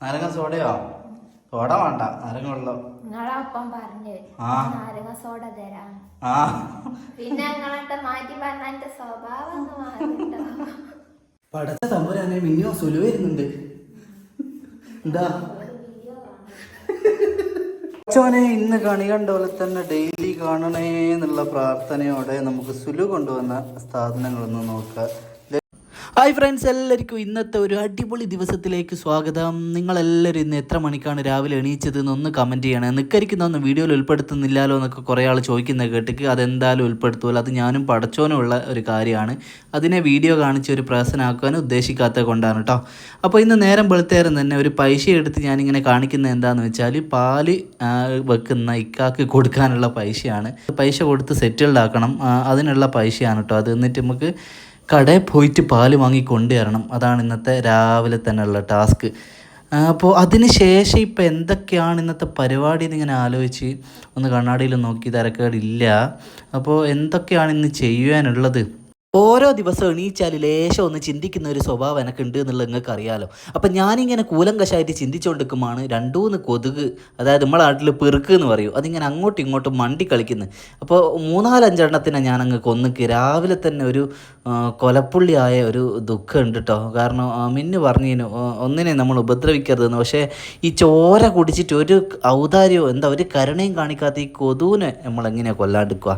നാരങ്ങ സോഡയോ? സോഡ വേണ്ട നാരങ്ങ വെള്ളം. നിങ്ങളെ അപ്പം പറഞ്ഞു ആ. നാരങ്ങ സോഡ തരാം. ആ. പിന്നെ നിങ്ങളെ മാറ്റി പറഞ്ഞ എന്റെ സ്വഭാവം ഒന്ന് മാറിട്ടോ പടച്ച തമ്പുരാനെ മിന്നോ സുലു വരുന്നുണ്ട്. എന്താ? ചോനെ ഇന്ന് കണി കണ്ട പോലെ തന്നെ ഡെയിലി കാണണേ എന്നുള്ള പ്രാർത്ഥനയോടെ നമുക്ക് സുലു കൊണ്ടുവന്ന സ്ഥാപനങ്ങളൊന്ന് നോക്കാം. ഹായ് ഫ്രണ്ട്സ് എല്ലാവർക്കും ഇന്നത്തെ ഒരു അടിപൊളി ദിവസത്തിലേക്ക് സ്വാഗതം. നിങ്ങളെല്ലാവരും ഇന്ന് എത്ര മണിക്കാണ് രാവിലെ എണീച്ചത് എന്നൊന്ന് കമന്റ് ചെയ്യണേ. നിക്കരിക്കുന്നൊന്നും വീഡിയോയിൽ ഉൾപ്പെടുത്തുന്നില്ലല്ലോ എന്നൊക്കെ കുറേ ആൾ ചോദിക്കുന്നത് കേട്ടിക്ക് അതെന്തായാലും ഉൾപ്പെടുത്തുമല്ലോ അത് ഞാനും പടച്ചോനുമുള്ള ഒരു കാര്യമാണ്. അതിനെ വീഡിയോ കാണിച്ച് ഒരു പ്രസനാക്കാൻ ഉദ്ദേശിക്കാത്ത കൊണ്ടാണ് കേട്ടോ അപ്പോൾ ഇന്ന് നേരം വെളുത്തേരം തന്നെ ഒരു പൈസ എടുത്ത് ഞാനിങ്ങനെ കാണിക്കുന്നത് എന്താണെന്ന് വെച്ചാൽ പാൽ വെക്കുന്ന ഇക്കാക്ക് കൊടുക്കാനുള്ള പൈസയാണ്. പൈസ കൊടുത്ത് സെറ്റിൽഡ് ആക്കണം. അതിനുള്ള പൈസയാണ് കേട്ടോ അത് എന്നിട്ട് നമുക്ക് കടയിൽ പോയിട്ട് പാൽ വാങ്ങി കൊണ്ടുവരണം. അതാണ് ഇന്നത്തെ രാവിലെ തന്നെയുള്ള ടാസ്ക്. അപ്പോൾ അതിന് ശേഷം ഇപ്പോൾ എന്തൊക്കെയാണ് ഇന്നത്തെ പരിപാടി എന്നിങ്ങനെ ആലോചിച്ച് ഒന്ന് കണ്ണാടിയിൽ നോക്കി തിരക്കേടില്ല. അപ്പോൾ എന്തൊക്കെയാണ് ഇന്ന് ചെയ്യുവാനുള്ളത്? ഓരോ ദിവസം എണീച്ചാൽ ലേശം ഒന്ന് ചിന്തിക്കുന്ന ഒരു സ്വഭാവം എനിക്കുണ്ട് എന്നുള്ളത് നിങ്ങൾക്ക് അറിയാലോ അപ്പം ഞാനിങ്ങനെ കൂലങ്കശായിട്ട് ചിന്തിച്ചുകൊണ്ടിരിക്കുമ്പോൾ രണ്ടൂന്ന് കൊതുക് അതായത് നമ്മളെ നാട്ടിൽ പെറുക്ക് എന്ന് പറയും അതിങ്ങനെ അങ്ങോട്ടും ഇങ്ങോട്ടും മണ്ടി കളിക്കുന്നു. അപ്പോൾ മൂന്നാലഞ്ചെണ്ണത്തിനെ ഞാൻ അങ്ങ് കൊന്നിക്ക്. രാവിലെ തന്നെ ഒരു കൊലപ്പുള്ളിയായ ഒരു ദുഃഖം ഉണ്ട് കേട്ടോ കാരണം മിന്നു പറഞ്ഞതിന് ഒന്നിനെ നമ്മൾ ഉപദ്രവിക്കരുതെന്ന്. പക്ഷേ ഈ ചോര കുടിച്ചിട്ട് ഒരു ഔദാര്യമോ എന്താ ഒരു കരുണയും കാണിക്കാത്ത ഈ കൊതുവിനെ നമ്മൾ കൊല്ലാണ്ടിരിക്കുക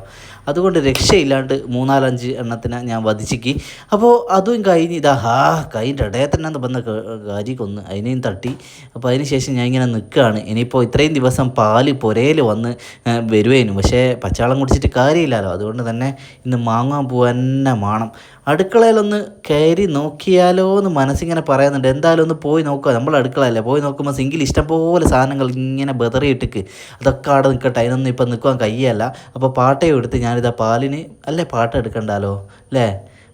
അതുകൊണ്ട് രക്ഷയില്ലാണ്ട് മൂന്നാലഞ്ച് എണ്ണത്തിനെ ഞാൻ വധിച്ചിക്ക്. അപ്പോൾ അതും കഴിഞ്ഞ് ഇതാ ഹാ കൈന്റെ ഇടയിൽ തന്നെ വന്ന കാരി കൊന്ന് അതിനെയും തട്ടി. അപ്പോൾ അതിന് ശേഷം ഞാൻ ഇങ്ങനെ നിൽക്കുകയാണ്. ഇനിയിപ്പോൾ ഇത്രയും ദിവസം പാൽ പുരയിൽ വന്ന് വരുവേനും. പക്ഷേ പച്ചാളം കുടിച്ചിട്ട് കാര്യമില്ലല്ലോ. അതുകൊണ്ട് തന്നെ ഇന്ന് മാങ്ങാൻ പോകാൻ തന്നെ വേണം അടുക്കളയിലൊന്ന് കയറി നോക്കിയാലോ എന്ന് മനസ്സിങ്ങനെ പറയുന്നുണ്ട്. എന്തായാലും ഒന്ന് പോയി നോക്കുക. നമ്മൾ അടുക്കളയല്ലേ? പോയി നോക്കുമ്പോൾ സിങ്കിൽ ഇഷ്ടംപോലെ സാധനങ്ങൾ ഇങ്ങനെ ബെതറിയിട്ടിക്ക്. അതൊക്കെ അവിടെ നിൽക്കട്ടെ. അതിനൊന്നും ഇപ്പം നിൽക്കാൻ കയ്യല്ല അപ്പോൾ പാട്ടയും എടുത്ത് ഞാനിതാ പാലിന് അല്ലേ പാട്ട് എടുക്കണ്ടല്ലോ അല്ലേ?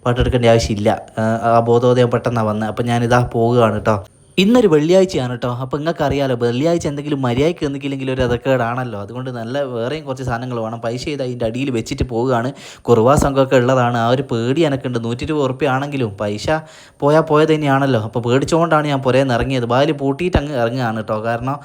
പാട്ട് എടുക്കേണ്ട ആവശ്യമില്ല. ആ ബോധോദയം പെട്ടെന്നാണ് വന്നത്. അപ്പം ഞാനിതാ പോവുകയാണ് കേട്ടോ. ഇന്നൊരു വെള്ളിയാഴ്ചയാണ് കേട്ടോ അപ്പോൾ നിങ്ങൾക്ക് അറിയാലോ വെള്ളിയാഴ്ച എന്തെങ്കിലും മര്യാദയ്ക്ക് എന്തെങ്കിലും ഒരു അതക്കേടാണല്ലോ അതുകൊണ്ട് നല്ല വേറെയും കുറച്ച് സാധനങ്ങൾ വേണം. പൈസ ചെയ്ത് അതിന്റെ അടിയിൽ വെച്ചിട്ട് പോവുകയാണ്. കുറുവാ സംഘമൊക്കെ ഉള്ളതാണ്. ആ ഒരു പേടി എനക്കുണ്ട്. നൂറ്റി രൂപ ഉറുപ്പ്യ ആണെങ്കിലും പൈസ പോയാൽ പോയത് തന്നെയാണല്ലോ. അപ്പോൾ പേടിച്ചുകൊണ്ടാണ് ഞാൻ പുരയിൽ ഇറങ്ങിയത് ബാൽ പൂട്ടിയിട്ട് അങ്ങ് ഇറങ്ങുകയാണ് കേട്ടോ കാരണം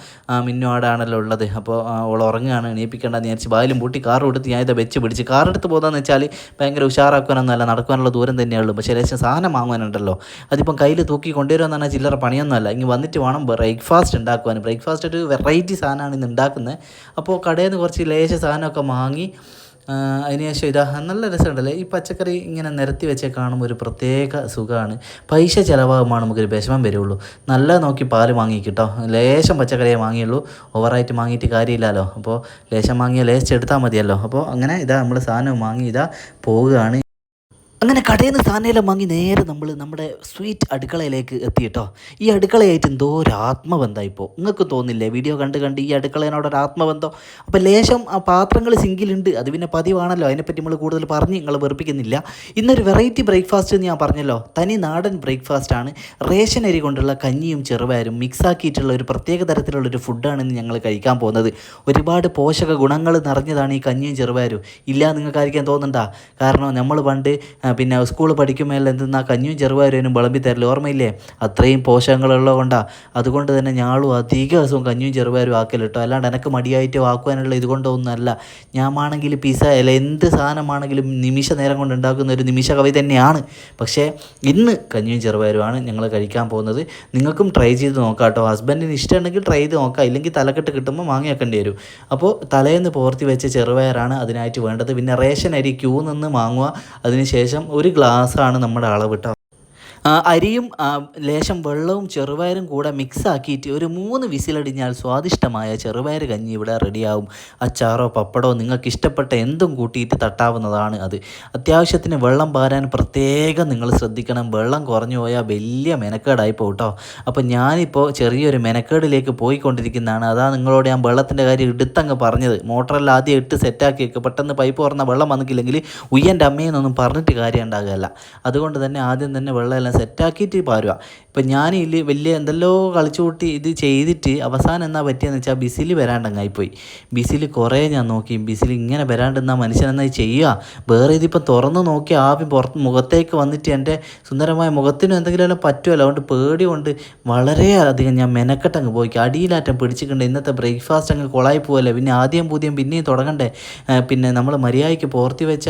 മിന്നുവാടാണല്ലോ ഉള്ളത്. അപ്പോൾ അവൾ ഉറങ്ങുകയാണ്. എണീപ്പിക്കേണ്ടെന്ന് വിചാരിച്ച് ബാലും പൂട്ടി കാർ എടുത്ത് ഞാൻ ഇത് വെച്ച് പിടിച്ച് കാർ എടുത്ത് പോകുന്നതെന്ന് വെച്ചാൽ ഭയങ്കര ഉഷാറാക്കാനൊന്നുമല്ല. നടക്കാനുള്ള ദൂരം തന്നെയുള്ളൂ പക്ഷേ ലേശം സാധനം വാങ്ങാനുണ്ടല്ലോ. അതിപ്പം കയ്യിൽ തൂക്കി കൊണ്ടുവരുമെന്നാണ് ചില്ലറ പണിയൊന്നുമല്ല. ഇനി വന്നിട്ട് വേണം ബ്രേക്ക്ഫാസ്റ്റ് ഉണ്ടാക്കുവാൻ. ബ്രേക്ക്ഫാസ്റ്റ് ഒരു വെറൈറ്റി സാധനമാണ് ഇന്ന് ഉണ്ടാക്കുന്നത്. അപ്പോൾ കടയിൽ നിന്ന് കുറച്ച് ലേശ സാധനമൊക്കെ വാങ്ങി അതിനുശേഷം ഇതാ നല്ല രസമുണ്ടല്ലേ? ഈ പച്ചക്കറി ഇങ്ങനെ നിരത്തി വെച്ചേ കാണുമ്പോൾ ഒരു പ്രത്യേക സുഖമാണ്. പൈസ ചിലവാകുമ്പോൾ നമുക്കൊരു വിഷമം വരുള്ളൂ. നല്ല നോക്കി പാൽ വാങ്ങി കിട്ടോ ലേശം പച്ചക്കറിയെ വാങ്ങിയുള്ളൂ. ഓവറായിട്ട് വാങ്ങിയിട്ട് കാര്യമില്ലല്ലോ. അപ്പോൾ ലേശം വാങ്ങിയ ലേശം എടുത്താൽ മതിയല്ലോ. അപ്പോൾ അങ്ങനെ ഇതാ നമ്മൾ സാധനം വാങ്ങി ഇതാ പോവുകയാണ്. അങ്ങനെ കടയിൽ നിന്ന് സാധനമെല്ലാം വാങ്ങി നേരെ നമ്മൾ നമ്മുടെ സ്വീറ്റ് അടുക്കളയിലേക്ക് എത്തിയിട്ടോ ഈ അടുക്കളയായിട്ട് എന്തോ ഒരു ആത്മബന്ധം ഇപ്പോൾ നിങ്ങൾക്ക് തോന്നില്ലേ? വീഡിയോ കണ്ട് കണ്ട് ഈ അടുക്കളേനോട് ഒരു ആത്മബന്ധം. അപ്പോൾ ലേശം ആ പാത്രങ്ങൾ സിങ്കിലുണ്ട്. അത് പിന്നെ പതിവാണല്ലോ. അതിനെപ്പറ്റി നമ്മൾ കൂടുതൽ പറഞ്ഞ് നിങ്ങൾ വെറുപ്പിക്കുന്നില്ല. ഇന്നൊരു വെറൈറ്റി ബ്രേക്ക്ഫാസ്റ്റ് എന്ന് ഞാൻ പറഞ്ഞല്ലോ. തനി നാടൻ ബ്രേക്ക്ഫാസ്റ്റ് ആണ്. റേഷൻ അരി കൊണ്ടുള്ള കഞ്ഞിയും ചെറുപയരും മിക്സ് ആക്കിയിട്ടുള്ള ഒരു പ്രത്യേക തരത്തിലുള്ള ഒരു ഫുഡാണ് ഇന്ന് ഞങ്ങൾ കഴിക്കാൻ പോകുന്നത്. ഒരുപാട് പോഷക ഗുണങ്ങൾ നിറഞ്ഞതാണ് ഈ കഞ്ഞിയും ചെറുപയരും ഇല്ല നിങ്ങൾക്കായിരിക്കാൻ തോന്നണ്ട. കാരണം നമ്മൾ പണ്ട് പിന്നെ സ്കൂൾ പഠിക്കുമ്പോൾ എന്തെന്നാ കഞ്ഞിയും ചെറുപയറും വിളമ്പി തരൽ ഓർമ്മയില്ലേ? അത്രയും പോഷകങ്ങളുള്ളത് കൊണ്ടാണ് അതുകൊണ്ട് തന്നെ ഞാളും അധിക ദിവസവും കഞ്ഞിയും ആക്കൽ കേട്ടോ അല്ലാണ്ട് എനിക്ക് മടിയായിട്ട് ആക്കുവാനുള്ള ഇതുകൊണ്ടൊന്നുമല്ല. ഞാനാണെങ്കിൽ പിസ അല്ല എന്ത് സാധനമാണെങ്കിലും നിമിഷ നേരം കൊണ്ട് ഉണ്ടാക്കുന്ന ഒരു നിമിഷ കവി തന്നെയാണ്. പക്ഷേ ഇന്ന് കഞ്ഞിയും ചെറുപയറുമാണ് ഞങ്ങൾ കഴിക്കാൻ പോകുന്നത്. നിങ്ങൾക്കും ട്രൈ ചെയ്ത് നോക്കാം കേട്ടോ ഹസ്ബൻഡിന് ഇഷ്ടമുണ്ടെങ്കിൽ ട്രൈ ചെയ്ത് നോക്കാം. ഇല്ലെങ്കിൽ തലക്കെട്ട് കിട്ടുമ്പോൾ വാങ്ങി വെക്കേണ്ടി വരും. അപ്പോൾ തലേന്ന് പോർത്തി വെച്ച ചെറുപയറാണ് അതിനായിട്ട് വേണ്ടത്. പിന്നെ റേഷൻ അരി ക്യൂ നിന്ന് വാങ്ങുക. അതിനുശേഷം ഒരു ഗ്ലാസ്സാണ് നമ്മുടെ അളവ് കേട്ടോ ആ, അരിയും ലേശം വെള്ളവും ചെറുപയറും കൂടെ മിക്സ് ആക്കിയിട്ട് ഒരു മൂന്ന് വിസിലടിഞ്ഞാൽ സ്വാദിഷ്ടമായ ചെറുപയർ കഞ്ഞി ഇവിടെ റെഡിയാവും. അച്ചാറോ പപ്പടോ നിങ്ങൾക്ക് ഇഷ്ടപ്പെട്ട എന്തും കൂട്ടിയിട്ട് തട്ടാവുന്നതാണ് അത്. അത്യാവശ്യത്തിന് വെള്ളം പാരാൻ പ്രത്യേകം നിങ്ങൾ ശ്രദ്ധിക്കണം. വെള്ളം കുറഞ്ഞു പോയാൽ വലിയ മെനക്കേടായി പോകും കേട്ടോ അപ്പോൾ ഞാനിപ്പോൾ ചെറിയൊരു മെനക്കേടിലേക്ക് പോയിക്കൊണ്ടിരിക്കുന്നതാണ്. അതാ നിങ്ങളോട് ഞാൻ വെള്ളത്തിന്റെ കാര്യം എടുത്തങ്ങ് പറഞ്ഞത്. മോട്ടറെല്ലാം ആദ്യം ഇട്ട് സെറ്റാക്കി വെക്കുക പെട്ടെന്ന് പൈപ്പ് തുറന്ന വെള്ളം വന്നിട്ടില്ലെങ്കിൽ ഉയ്യന്റെ അമ്മയെന്നൊന്നും പറഞ്ഞിട്ട് കാര്യം ഉണ്ടാകുകയല്ല അതുകൊണ്ട് തന്നെ ആദ്യം തന്നെ വെള്ളമെല്ലാം സെറ്റാക്കിയിട്ട് പാരുക. ഇപ്പം ഞാൻ ഇതിൽ വലിയ എന്തെല്ലോ കളിച്ചു കൂട്ടി ഇത് ചെയ്തിട്ട് അവസാനം എന്നാ പറ്റിയെന്ന് വെച്ചാൽ ബിസിൽ വരാണ്ടങ്ങായിപ്പോയി. ബിസിൽ കുറേ ഞാൻ നോക്കി. ബിസിൽ ഇങ്ങനെ വരാണ്ടെന്നാ മനുഷ്യൻ എന്നാ ചെയ്യുക വേറെ ഇതിപ്പോൾ തുറന്ന് നോക്കി ആവി പുറത്ത് മുഖത്തേക്ക് വന്നിട്ട് എന്റെ സുന്ദരമായ മുഖത്തിനും എന്തെങ്കിലും പറ്റുമല്ലോ അതുകൊണ്ട് പേടി കൊണ്ട് വളരെ അധികം ഞാൻ മെനക്കെട്ടങ്ങ് പോയി. അടിയിലാറ്റം പിടിച്ചിട്ടുണ്ട് ഇന്നത്തെ ബ്രേക്ക്ഫാസ്റ്റ് അങ്ങ് കൊളായി പോകല്ലേ പിന്നെ ആദ്യം പുതിയം പിന്നെയും തുടങ്ങണ്ടേ? പിന്നെ നമ്മൾ മര്യാദയ്ക്ക് പോർത്തി വെച്ച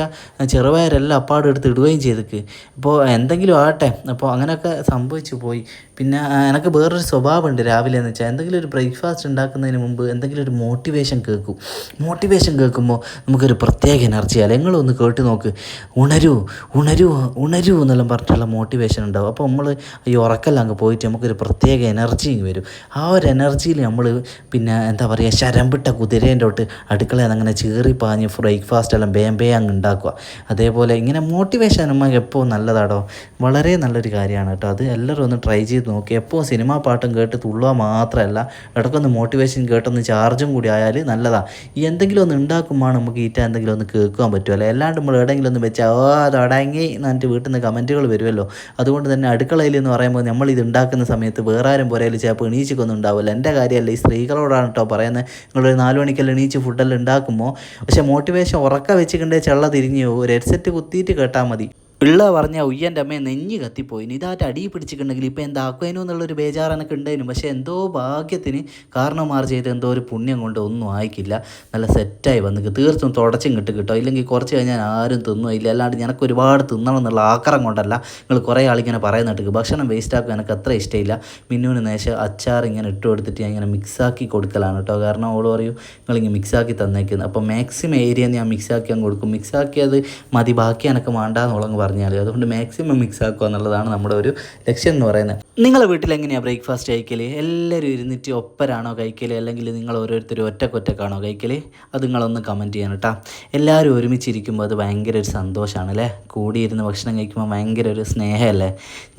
ചെറുപയരെല്ലാം അപ്പാടെടുത്ത് ഇടുകയും ചെയ്തിക്ക്. അപ്പോൾ എന്തെങ്കിലും ആകട്ടെ. അപ്പോൾ അങ്ങനെയൊക്കെ സംഭവിച്ചു പോയി. പിന്നെ എനിക്ക് വേറൊരു സ്വഭാവമുണ്ട് രാവിലെ എന്ന് വെച്ചാൽ എന്തെങ്കിലും ഒരു ബ്രേക്ക്ഫാസ്റ്റ് ഉണ്ടാക്കുന്നതിന് മുമ്പ് എന്തെങ്കിലും ഒരു മോട്ടിവേഷൻ കേൾക്കും. മോട്ടിവേഷൻ കേൾക്കുമ്പോൾ നമുക്കൊരു പ്രത്യേക എനർജി അല്ല? നിങ്ങളൊന്ന് കേട്ട് നോക്ക്. ഉണരൂ ഉണരൂ ഉണരൂ എന്നെല്ലാം പറഞ്ഞിട്ടുള്ള മോട്ടിവേഷൻ ഉണ്ടാവും. അപ്പോൾ നമ്മൾ ഈ ഉറക്കെല്ലാം അങ്ങ് പോയിട്ട് നമുക്കൊരു പ്രത്യേക എനർജി വരും. ആ ഒരു എനർജിയിൽ നമ്മൾ പിന്നെ എന്താ പറയുക ശരംപിട്ട കുതിരേന്റെ തൊട്ട് അടുക്കളയിൽ അങ്ങനെ ചീറി പാഞ്ഞ് ബ്രേക്ക്ഫാസ്റ്റ് എല്ലാം ബേം ബേ അങ്ങ് ഉണ്ടാക്കുക. അതേപോലെ ഇങ്ങനെ മോട്ടിവേഷൻ നമ്മൾ എപ്പോൾ നല്ലതാടോ? വളരെ നല്ലൊരു കാര്യമാണ് കേട്ടോ. അത് എല്ലാവരും ഒന്ന് ട്രൈ ചെയ്ത് നോക്കി. എപ്പോൾ സിനിമാ പാട്ടും കേട്ട് തുള്ളുക മാത്രമല്ല ഇടയ്ക്കൊന്ന് മോട്ടിവേഷൻ കേട്ടൊന്ന് ചാർജും കൂടി ആയാൽ നല്ലതാണ് ഈ എന്തെങ്കിലും ഒന്ന് ഉണ്ടാക്കുമ്പോൾ നമുക്ക് ഈറ്റ എന്തെങ്കിലും ഒന്ന് കേൾക്കാൻ പറ്റുമല്ലോ അല്ലാണ്ട് നമ്മൾ എവിടെയെങ്കിലും ഒന്ന് വെച്ചാൽ ഓ അത് അടങ്ങി എന്നിട്ട് വീട്ടിൽ നിന്ന് കമന്റുകൾ വരുമല്ലോ. അതുകൊണ്ട് തന്നെ അടുക്കളയിൽ എന്ന് പറയുമ്പോൾ നമ്മൾ ഇത് ഉണ്ടാക്കുന്ന സമയത്ത് വേറെ ആരും പോരായാലും ചിലപ്പോൾ എണീച്ചിക്കൊന്നും ഉണ്ടാവില്ല. എന്റെ കാര്യമല്ല ഈ സ്ത്രീകളോടാണ് കേട്ടോ പറയുന്നത്. നിങ്ങളൊരു നാല് മണിക്കെല്ലാം എണീച്ച് ഫുഡെല്ലാം ഉണ്ടാക്കുമ്പോൾ? പക്ഷേ മോട്ടിവേഷൻ ഉറക്ക വെച്ചിട്ടുണ്ടെങ്കിൽ ചെള്ള തിരിഞ്ഞു പോകും ഒരു ഹെഡ്സെറ്റ് കുത്തിയിട്ട് കേട്ടാൽ മതി. ഉള്ള പറഞ്ഞ ഉയ്യന്റെ അമ്മയെ നെഞ്ഞ് കത്തിപ്പോയി. ഇനി ഇതായിട്ട് അടി പിടിച്ചിട്ടുണ്ടെങ്കിൽ ഇപ്പോൾ എന്താക്കുവാനോ എന്നുള്ളൊരു ബേജാറ് എനിക്ക് ഉണ്ടായിരുന്നു. പക്ഷേ എന്തോ ഭാഗ്യത്തിന് കാരണമാർ ചെയ്ത് എന്തോ ഒരു പുണ്യം കൊണ്ട് ഒന്നും ആയിക്കില്ല. നല്ല സെറ്റായി വന്നിക്ക്. തീർത്തും തുടച്ചും കിട്ടും കിട്ടോ. ഇല്ലെങ്കിൽ കുറച്ച് കഴിഞ്ഞാൽ ആരും തിന്നും ഇല്ല. അല്ലാണ്ട് എനിക്ക് ഒരുപാട് തിന്നണം എന്നുള്ള ആക്രം കൊണ്ടല്ല നിങ്ങൾ കുറേ ആളിങ്ങനെ പറയുന്നിട്ട് ഭക്ഷണം വേസ്റ്റ് ആക്കുക എനിക്ക് അത്ര ഇഷ്ടമില്ല. മിന്നുവിന് നേശം അച്ചാർ ഇങ്ങനെ ഇട്ട് കൊടുത്തിട്ട് ഞാൻ ഇങ്ങനെ മിക്സാക്കി കൊടുക്കലാണ് കേട്ടോ. കാരണം ഓൾ പറയും നിങ്ങളിങ്ങനെ മിക്സാക്കി തന്നേക്കുന്നത് അപ്പോൾ മാക്സിമം ഏരിയ ഞാൻ മിക്സാക്കി അങ്ങ് കൊടുക്കും. മിക്സാക്കിയത് മതി. ബാക്കി എനിക്ക് വേണ്ടാന്നുള്ളങ്ങ് പറഞ്ഞാൽ അതുകൊണ്ട് മാക്സിമം മിക്സ് ആക്കുക എന്നുള്ളതാണ് നമ്മുടെ ഒരു ലക്ഷ്യം എന്ന് പറയുന്നത്. നിങ്ങളെ വീട്ടിൽ എങ്ങനെയാണ് ബ്രേക്ക്ഫാസ്റ്റ് കഴിക്കൽ എല്ലാവരും ഇരുന്നിട്ട് ഒപ്പരാണോ കഴിക്കൽ അല്ലെങ്കിൽ നിങ്ങൾ ഓരോരുത്തരും ഒറ്റക്കൊറ്റക്കാണോ കഴിക്കൽ അത് നിങ്ങളൊന്ന് കമന്റ് ചെയ്യണം കേട്ടോ എല്ലാവരും ഒരുമിച്ചിരിക്കുമ്പോൾ അത് ഭയങ്കര ഒരു സന്തോഷമാണ് അല്ലേ കൂടിയിരുന്ന് ഭക്ഷണം കഴിക്കുമ്പോൾ ഭയങ്കര ഒരു സ്നേഹമല്ലേ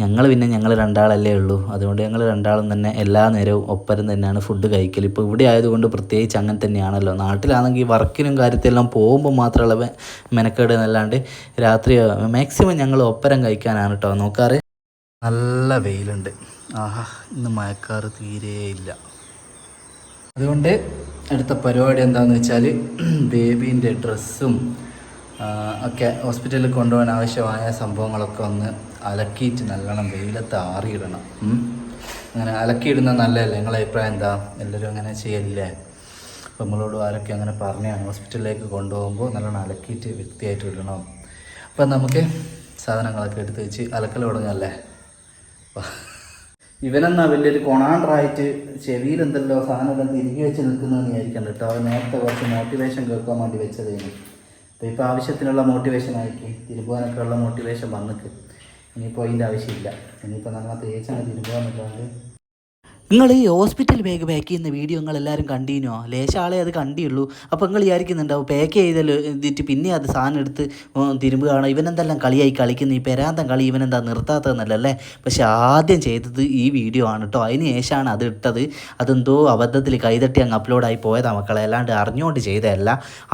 ഞങ്ങൾ പിന്നെ ഞങ്ങൾ രണ്ടാളല്ലേ ഉള്ളൂ. അതുകൊണ്ട് ഞങ്ങൾ രണ്ടാളും തന്നെ എല്ലാ നേരവും ഒപ്പരം തന്നെയാണ് ഫുഡ് കഴിക്കൽ ഇപ്പോൾ ഇവിടെ ആയതുകൊണ്ട് പ്രത്യേകിച്ച് അങ്ങനെ തന്നെയാണല്ലോ. നാട്ടിലാണെങ്കിൽ വർക്കിനും കാര്യത്തിലെല്ലാം പോകുമ്പോൾ മാത്രമുള്ള മെനക്കേട് എന്നല്ലാണ്ട് രാത്രി മാക്സിമം ഞങ്ങൾ ഒപ്പരം കഴിക്കാനാണ് കേട്ടോ നോക്കാറ്. നല്ല വെയിലുണ്ട്. ആഹാ ഇന്ന് മഴക്കാറ് തീരെ ഇല്ല. അതുകൊണ്ട് അടുത്ത പരിപാടി എന്താണെന്ന് വെച്ചാൽ ബേബീന്റെ ഡ്രസ്സും ഒക്കെ ഹോസ്പിറ്റലിൽ കൊണ്ടുപോകാൻ ആവശ്യമായ സംഭവങ്ങളൊക്കെ ഒന്ന് അലക്കിയിട്ട് നല്ലോണം വെയിലത്ത് ആറിയിടണം. അങ്ങനെ അലക്കിയിടുന്നത് നല്ലതല്ലേ? നിങ്ങളെ അഭിപ്രായം എന്താ? എല്ലാവരും അങ്ങനെ ചെയ്യല്ലേ? അപ്പം നമ്മളോട് ആരൊക്കെ അങ്ങനെ പറഞ്ഞാണ് ഹോസ്പിറ്റലിലേക്ക് കൊണ്ടുപോകുമ്പോൾ നല്ലോണം അലക്കിയിട്ട് വൃത്തിയായിട്ട് ഇടണം അപ്പം നമുക്ക് സാധനങ്ങളൊക്കെ എടുത്ത് വെച്ച് അലക്കൽ തുടങ്ങല്ലേ? ഇവനെന്നാ വലിയൊരു കൊണാണ്ടറായിട്ട് ചെവിയിൽ എന്തല്ലോ സാധനം തിരികെ വെച്ച് നിൽക്കുന്നതെന്ന് വിചാരിക്കണ്ട കേട്ടോ. നേരത്തെ കുറച്ച് മോട്ടിവേഷൻ കേൾക്കാൻ വേണ്ടി വെച്ചതേനു. അപ്പോൾ ഇപ്പോൾ ആവശ്യത്തിനുള്ള മോട്ടിവേഷൻ ആയിരിക്കും തിരുപോകാനൊക്കെ ഉള്ള മോട്ടിവേഷൻ വന്നിട്ട് ഇനിയിപ്പോൾ അതിന്റെ ആവശ്യമില്ല. ഇനിയിപ്പോൾ നമ്മൾ തേച്ചാണ് തിരുപോകാൻ തിരുമ്പോന്നില്ലാണ്ട് നിങ്ങൾ ഈ ഹോസ്പിറ്റൽ ബാഗ് പാക്ക് ചെയ്യുന്ന വീഡിയോ നിങ്ങൾ എല്ലാവരും കണ്ടീനോ? ലേശ ആളെ അത് കണ്ടിയുള്ളൂ. അപ്പോൾ നിങ്ങൾ വിചാരിക്കുന്നുണ്ടാവും പാക്ക് ചെയ്തല്ലോ എന്നിട്ട് പിന്നെ അത് സാധനം എടുത്ത് തിരുമ്പുകയാണ് ഇവനെന്തെല്ലാം കളിയായി കളിക്കുന്നു? ഈ പെരാന്തം കളി ഇവനെന്താ നിർത്താത്തതെന്നല്ല അല്ലേ? പക്ഷെ ആദ്യം ചെയ്തത് ഈ വീഡിയോ ആണ് കേട്ടോ അതിന് ശേഷമാണ് അത് ഇട്ടത്. അതെന്തോ അബദ്ധത്തിൽ കൈതട്ടി അങ്ങ് അപ്ലോഡായി പോയതാ മക്കളെ. അല്ലാണ്ട് അറിഞ്ഞുകൊണ്ട് ചെയ്തതല്ല.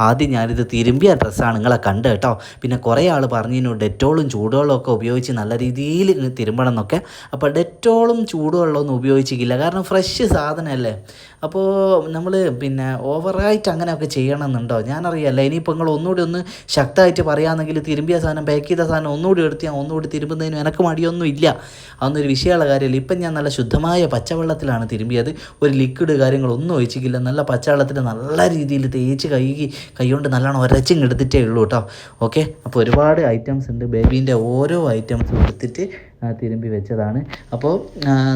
ആദ്യം ഞാനിത് തിരുമ്പിയ ഡ്രസ്സാണ് നിങ്ങളെ കണ്ട് കേട്ടോ പിന്നെ കുറേ ആൾ പറഞ്ഞിരുന്നു ഡെറ്റോളും ചൂടുവെള്ളമൊക്കെ ഉപയോഗിച്ച് നല്ല രീതിയിൽ തിരുമ്പണം എന്നൊക്കെ. അപ്പോൾ ഡെറ്റോളും ചൂടുവെള്ളമൊന്നും ഉപയോഗിച്ചിട്ടില്ല. ഫ്രഷ് സാധനമല്ലേ? അപ്പോൾ നമ്മൾ പിന്നെ ഓവറായിട്ട് അങ്ങനെയൊക്കെ ചെയ്യണമെന്നുണ്ടോ? ഞാനറിയാമല്ല ഇനിയിപ്പോൾ നിങ്ങൾ ഒന്നുകൂടി ഒന്ന് ശക്തമായിട്ട് പറയുകയാണെങ്കിൽ തിരുമ്പിയ സാധനം പാക്ക് ചെയ്ത സാധനം ഒന്നുകൂടി എടുത്ത് ഞാൻ ഒന്നുകൂടി തിരുമ്പുന്നതിന് എനിക്ക് മടിയൊന്നും ഇല്ല. അതൊന്നൊരു വിഷയമുള്ള കാര്യമില്ല. ഇപ്പം ഞാൻ നല്ല ശുദ്ധമായ പച്ചവെള്ളത്തിലാണ് തിരുമ്പിയത്. ഒരു ലിക്വിഡ് കാര്യങ്ങളൊന്നും ഒഴിച്ചിട്ടില്ല. നല്ല പച്ചവെള്ളത്തിൽ നല്ല രീതിയിൽ തേച്ച് കഴുകി കൈകൊണ്ട് നല്ലോണം ഒരച്ചും എടുത്തിട്ടേ ഉള്ളൂ കേട്ടോ. ഓക്കെ അപ്പോൾ ഒരുപാട് ഐറ്റംസ് ഉണ്ട്. ബേബീന്റെ ഓരോ ഐറ്റംസും എടുത്തിട്ട് തിരുമ്പി വെച്ചതാണ്. അപ്പോൾ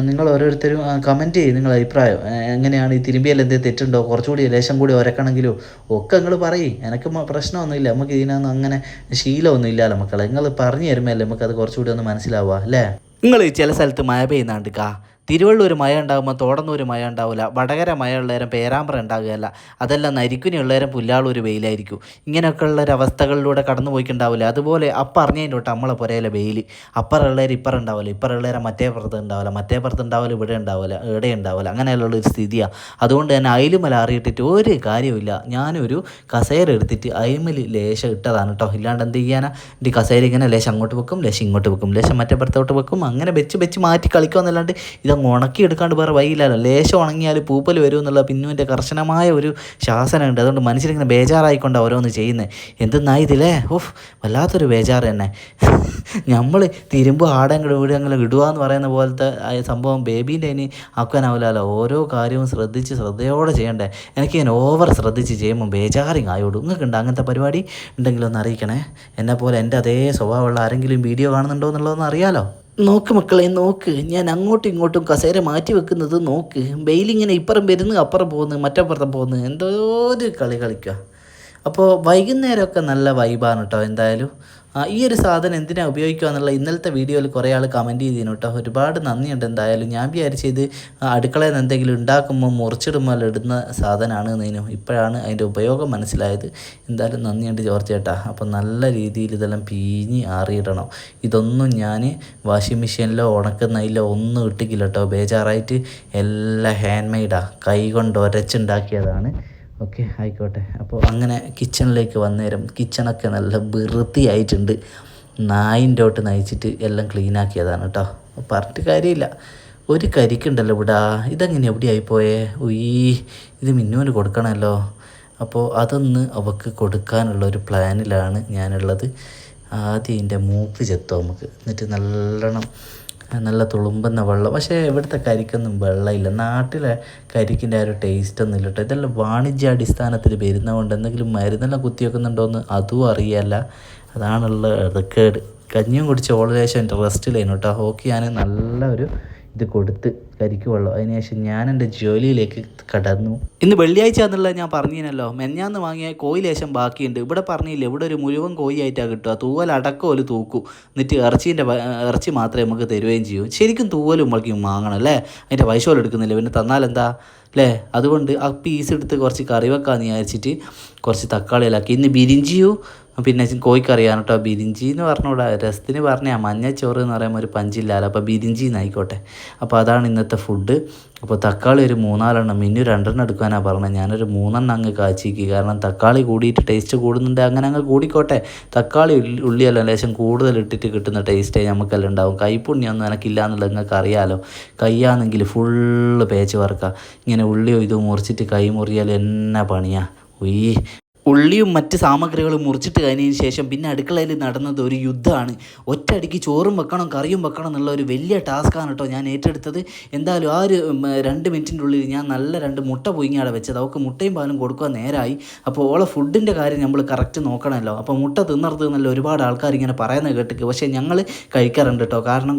നിങ്ങൾ ഓരോരുത്തരും കമന്റ് ചെയ്യും നിങ്ങളുടെ അഭിപ്രായം. എങ്ങനെയാണ് ഈ തിരുമ്പിയാൽ എന്തെങ്കിലും തെറ്റുണ്ടോ? കുറച്ചുകൂടി ലേശം കൂടി ഉരക്കണമെങ്കിലോ? ഒക്കെ നിങ്ങൾ പറയും. എനിക്ക് പ്രശ്നമൊന്നുമില്ല. നമുക്ക് ഇതിനൊന്നും അങ്ങനെ ശീലമൊന്നും ഇല്ലല്ലോ മക്കളെ. നിങ്ങൾ പറഞ്ഞു തരുമ്പോൾ നമുക്കത് കുറച്ചുകൂടി ഒന്ന് മനസ്സിലാവുക അല്ലേ? നിങ്ങൾ ചില സ്ഥലത്ത് മഴ പെയ്യുന്നുണ്ട് കാ. തിരുവള്ളൂർ മഴ ഉണ്ടാകുമ്പോൾ തോടന്നൂർ മഴ ഉണ്ടാവില്ല വടകര മഴ ഉള്ളവരും പേരാമ്പ്ര ഉണ്ടാകുകയല്ല. അതെല്ലാം നരിക്കുനി ഉള്ളവരും പുല്ലാളൂർ വെയിലായിരിക്കും. ഇങ്ങനെയൊക്കെ ഉള്ള ഒരു അവസ്ഥകളിലൂടെ കടന്നു പോയിക്കുണ്ടാവില്ല അതുപോലെ അപ്പം അറിഞ്ഞതിന്റെ തൊട്ട് നമ്മളെ പുരയിലെ വെയിൽ അപ്പറുള്ളവർ ഇപ്പറ ഉണ്ടാവില്ല ഇപ്പറുള്ളവരെ മറ്റേ പുറത്ത് ഉണ്ടാവില്ല മറ്റേ പുറത്ത് ഉണ്ടാവില്ല ഇവിടെ ഉണ്ടാവില്ല ഇവിടെ ഉണ്ടാവില്ല അങ്ങനെയുള്ള ഒരു സ്ഥിതിയാണ് അതുകൊണ്ട് തന്നെ അയിലുമല അറിയിട്ടിട്ട് ഒരു കാര്യമില്ല ഞാനൊരു കസേര എടുത്തിട്ട് അയിമൽ ലേശം ഇട്ടതാണ് കേട്ടോ ഇല്ലാണ്ട് എന്ത് ചെയ്യാനാ? എന്റെ കസേര ഇങ്ങനെ ലേശം അങ്ങോട്ട് വെക്കും ലേശം ഇങ്ങോട്ട് വെക്കും ലേശം മറ്റേ പുറത്തോട്ട് വെക്കും. അങ്ങനെ വെച്ച് വെച്ച് മാറ്റി കളിക്കുമെന്നല്ലാണ്ട് ഇതങ്ങ് ഉണക്കി എടുക്കാണ്ട് വേറെ വൈകില്ലല്ലോ ലേശം ഉണങ്ങിയാൽ പൂപ്പൽ വരും എന്നുള്ള പിന്നുവിന്റെ കർശനമായ ഒരു ശാസനമുണ്ട് അതുകൊണ്ട് മനുഷ്യരിങ്ങനെ ബേജാറായിക്കൊണ്ട് ഓരോന്ന് ചെയ്യുന്നത് എന്തെന്നാ ഓഫ് വല്ലാത്തൊരു ബേജാറ് തന്നെ. നമ്മൾ തിരുമ്പ് ആടെങ്കിലും വീടെങ്കിലും ഇടുക എന്ന് പറയുന്ന പോലത്തെ സംഭവം ബേബീന്റെ ഇനി ആക്കാനാവില്ലല്ലോ. ഓരോ കാര്യവും ശ്രദ്ധിച്ച് ശ്രദ്ധയോടെ ചെയ്യണ്ടേ. എനിക്ക് ഞാൻ ഓവർ ശ്രദ്ധിച്ച് ചെയ്യുമ്പോൾ ബേജാറിങ് ആയോടും. നിങ്ങൾക്ക് ഉണ്ട് അങ്ങനത്തെ പരിപാടി? ഉണ്ടെങ്കിൽ അറിയിക്കണേ. എന്നെപ്പോലെ എന്റെ അതേ സ്വഭാവമുള്ള ആരെങ്കിലും വീഡിയോ കാണുന്നുണ്ടോ എന്നുള്ളതൊന്ന് അറിയാലോ. നോക്ക് മക്കളെ നോക്ക്. ഞാൻ അങ്ങോട്ടും ഇങ്ങോട്ടും കസേര മാറ്റി വെക്കുന്നത് നോക്ക്. ബെയിലിങ്ങനെ ഇപ്പുറം വരുന്നു അപ്പുറം പോകുന്നു മറ്റപ്പുറത്തും പോകുന്നു. എന്തോ ഒരു കളി കളിക്കുക. അപ്പോൾ വൈകുന്നേരമൊക്കെ നല്ല വൈബാണ് കേട്ടോ എന്തായാലും. ഈ ഒരു സാധനം എന്തിനാണ് ഉപയോഗിക്കുക എന്നുള്ള ഇന്നലത്തെ വീഡിയോയിൽ കുറേ ആൾ കമന്റ് ചെയ്തിരുന്നു കേട്ടോ. ഒരുപാട് നന്ദിയുണ്ട് എന്തായാലും. ഞാൻ വിചാരിച്ചു ഇത് അടുക്കളയിൽ നിന്ന് എന്തെങ്കിലും ഉണ്ടാക്കുമ്പോൾ മുറിച്ചിടുമ്പോൾ ഇടുന്ന സാധനമാണ് എന്നതിനും ഇപ്പോഴാണ് അതിന്റെ ഉപയോഗം മനസ്സിലായത്. എന്തായാലും നന്ദിയുണ്ട് ജോർജ് ചേട്ടാ. അപ്പോൾ നല്ല രീതിയിൽ ഇതെല്ലാം പീഞ്ഞ് ആറിയിടണം. ഇതൊന്നും ഞാൻ വാഷിംഗ് മെഷീനിലോ ഉണക്കുന്നതിലോ ഒന്നും ഇട്ടിക്കില്ല കേട്ടോ. ബേജാറായിട്ട് എല്ലാം ഹാൻഡ് മെയ്ഡാണ് കൈ കൊണ്ട് ഉരച്ചുണ്ടാക്കിയതാണ് ഓക്കെ ആയിക്കോട്ടെ. അപ്പോൾ അങ്ങനെ കിച്ചണിലേക്ക് വന്നേരം കിച്ചണൊക്കെ നല്ല വൃത്തിയായിട്ടുണ്ട്. നായിന്റെ തൊട്ട് നയിച്ചിട്ട് എല്ലാം ക്ലീനാക്കിയതാണ് കേട്ടോ പറഞ്ഞിട്ട് കാര്യമില്ല. ഒരു കരിക്കുണ്ടല്ലോ ഇവിടെ. ഇതെങ്ങനെ എവിടെയായി പോയേ? ഉയ്യ് ഇത് മിന്നുവിന് കൊടുക്കണമല്ലോ. അപ്പോൾ അതൊന്ന് അവക്ക് കൊടുക്കാനുള്ള ഒരു പ്ലാനിലാണ് ഞാനുള്ളത്. ആദ്യം ഇതിന്റെ മൂക്ക് ചെത്തും നമുക്ക്. എന്നിട്ട് നല്ലോണം നല്ല തുളുമ്പുന്ന വെള്ളം. പക്ഷേ ഇവിടുത്തെ കരിക്കൊന്നും വെള്ളമില്ല. നാട്ടിലെ കരിക്കിന്റെ ആ ഒരു ടേസ്റ്റ് ഒന്നും ഇല്ല കേട്ടോ ഇതെല്ലാം വാണിജ്യാടിസ്ഥാനത്തിൽ വരുന്നതുകൊണ്ട് എന്തെങ്കിലും മരുന്നെല്ലാം കുത്തിവെക്കുന്നുണ്ടോയെന്ന് അതും അറിയല്ല. അതാണുള്ള റെക്കേർഡ് കഞ്ഞിയും കുടിച്ച് ഓളേശം എന്റെ റെസ്റ്റിലായിരുന്നു കേട്ടോ ഹോക്കി ഞാൻ നല്ല ഒരു ഇത് കൊടുത്ത് കരിക്ക് അതിനുശേഷം ഞാൻ എന്റെ ജോലിയിലേക്ക് കടന്നു. ഇന്ന് വെള്ളിയാഴ്ച എന്നുള്ളത് ഞാൻ പറഞ്ഞല്ലോ മെഞ്ഞാന്ന് വാങ്ങിയ കോഴി ലേശം ബാക്കിയുണ്ട്. ഇവിടെ പറഞ്ഞില്ലേ ഇവിടെ ഒരു മുഴുവൻ കോഴി ആയിട്ടാണ് കിട്ടുക. തൂവൽ അടക്കം ഒരു തൂക്കും. എന്നിട്ട് ഇറച്ചീന്റെ ഇറച്ചി മാത്രമേ നമുക്ക് തരുകയും ചെയ്യൂ. ശരിക്കും തൂവലും നമ്മൾക്ക് വാങ്ങണം അല്ലേ? അതിന്റെ പൈസ എടുക്കുന്നില്ല? പിന്നെ തന്നാൽ എന്താ അല്ലേ? അതുകൊണ്ട് ആ പീസ് എടുത്ത് കുറച്ച് കറി വെക്കാമെന്ന് വിചാരിച്ചിട്ട് കുറച്ച് തക്കാളിയിലാക്കി ഇന്ന് ബിരിഞ്ചിയു പിന്നെ കോഴിക്കറിയാണ് കേട്ടോ ബിരിഞ്ചി എന്ന് പറഞ്ഞുകൂടാ രസത്തിന് പറഞ്ഞാൽ മഞ്ഞച്ചോറ് എന്ന് പറയുമ്പോൾ ഒരു പഞ്ചില്ലാലോ. അപ്പോൾ ബിരിഞ്ചി എന്നായിക്കോട്ടെ. അപ്പോൾ അതാണ് ഇന്നത്തെ ഫുഡ് അപ്പോൾ തക്കാളി ഒരു മൂന്നാലെണ്ണം മിന്നു രണ്ടെണ്ണം എടുക്കാനാണ് പറഞ്ഞത്. ഞാനൊരു മൂന്നെണ്ണം അങ്ങ് കാച്ചിക്ക്. കാരണം തക്കാളി കൂടിയിട്ട് ടേസ്റ്റ് കൂടുന്നുണ്ട്. അങ്ങനെ അങ്ങ് കൂടിക്കോട്ടെ. തക്കാളി ഉള്ളി- ഉള്ളിയെല്ലാം ലേശം കൂടുതൽ ഇട്ടിട്ട് കിട്ടുന്ന ടേസ്റ്റേ നമുക്കെല്ലാം ഉണ്ടാവും. കൈപ്പുണ്യൊന്നും എനിക്കില്ല എന്നുള്ളത് നിങ്ങൾക്ക് അറിയാമല്ലോ കയ്യാണെങ്കിൽ ഫുള്ള് പേച്ച് വറക്കുക ഇങ്ങനെ ഉള്ളിയോ ഇതോ മുറിച്ചിട്ട് കൈ മുറിയാൽ എന്നാ പണിയാ? ഉയ്യ്. ഉള്ളിയും മറ്റ് സാമഗ്രികളും മുറിച്ചിട്ട് കഴിഞ്ഞതിന് ശേഷം പിന്നെ അടുക്കളയിൽ നടന്നത് ഒരു യുദ്ധമാണ്. ഒറ്റയടിക്ക് ചോറും വെക്കണം കറിയും വെക്കണം എന്നുള്ള ഒരു വലിയ ടാസ്ക്കാണ് കേട്ടോ ഞാൻ ഏറ്റെടുത്തത്. എന്തായാലും ആ ഒരു രണ്ട് മിനിറ്റിന്റെ ഉള്ളിൽ ഞാൻ നല്ല രണ്ട് മുട്ട പൊയിങ്ങാടെ വെച്ചത്. അവൾക്ക് മുട്ടയും പാലും കൊടുക്കുക നേരായി. അപ്പോൾ ഓളെ ഫുഡിന്റെ കാര്യം നമ്മൾ കറക്റ്റ് നോക്കണമല്ലോ. അപ്പോൾ മുട്ട തിന്നറുത് എന്നല്ല ഒരുപാട് ആൾക്കാർ ഇങ്ങനെ പറയുന്നത് കേട്ടിക്ക് പക്ഷേ ഞങ്ങൾ കഴിക്കാറുണ്ട് കേട്ടോ. കാരണം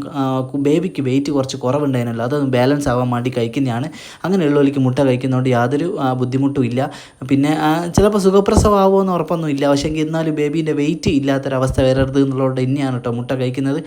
ബേബിക്ക് വെയിറ്റ് കുറച്ച് കുറവുണ്ടായിരുന്നല്ലോ. അതൊന്ന് ബാലൻസ് ആവാൻ വേണ്ടി കഴിക്കുന്നതാണ്. അങ്ങനെയുള്ളവർക്ക് മുട്ട കഴിക്കുന്നതുകൊണ്ട് യാതൊരു ബുദ്ധിമുട്ടും ഇല്ല. പിന്നെ ചിലപ്പോൾ ചിലപ്പോൾ സുഖപ്രസവമാവുമോ എന്ന് ഉറപ്പൊന്നും ഇല്ല പക്ഷേ എങ്കിൽ എന്നാലും ബേബീന്റെ വെയിറ്റ് ഇല്ലാത്തൊരവസ്ഥ വരരുത് എന്നുള്ളതുകൊണ്ട് തന്നെയാണ് കേട്ടോ മുട്ട കഴിക്കുന്നത്.